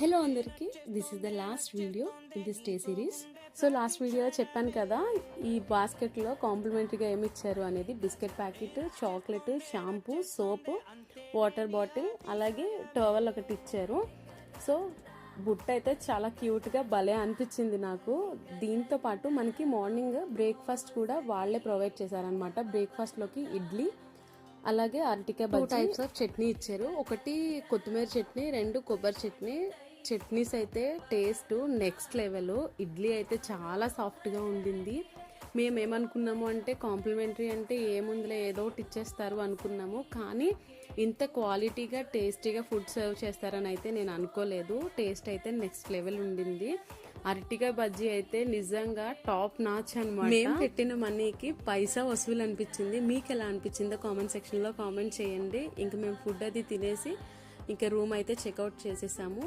Hello అందరికీ. This is the last video in this day series so last వీడియోలో చెప్పాను కదా ఈ బాస్కెట్లో కాంప్లిమెంటరీగా ఏమి ఇచ్చారు అనేది biscuit packet chocolate shampoo soap water bottle అలాగే టవల్ ఒకటి ఇచ్చారు. సో బుట్ట అయితే చాలా క్యూట్గా భలే అనిపించింది నాకు. దీంతో పాటు మనకి మార్నింగ్ బ్రేక్ఫాస్ట్ కూడా వాళ్ళే ప్రొవైడ్ చేశారనమాట బ్రేక్ఫాస్ట్లోకి ఇడ్లీ అలాగే అరటికాయ టూ టైప్స్ ఆఫ్ చట్నీ ఇచ్చారు. ఒకటి కొత్తిమీర చట్నీ రెండు కొబ్బరి చట్నీ. చట్నీస్ అయితే టేస్ట్ నెక్స్ట్ లెవెల్ ఇడ్లీ అయితే చాలా సాఫ్ట్గా ఉండింది. మేము ఏమనుకున్నాము అంటే కాంప్లిమెంటరీ అంటే ఏముందిలే ఏదో ఒకటి ఇచ్చేస్తారు అనుకున్నాము. కానీ ఇంత క్వాలిటీగా టేస్టీగా ఫుడ్ సర్వ్ చేస్తారని అయితే నేను అనుకోలేదు. టేస్ట్ అయితే నెక్స్ట్ లెవెల్ ఉండింది. అరటికాయ బజ్జీ అయితే నిజంగా టాప్ నాచ్ అనమాట మేము పెట్టిన మనీకి పైసా వసూలు అనిపించింది. మీకు ఎలా అనిపించిందో కామెంట్ సెక్షన్లో కామెంట్ చేయండి. ఇంకా మేము ఫుడ్ అది తినేసి ఇంకా రూమ్ అయితే చెక్అవుట్ చేసేసాము.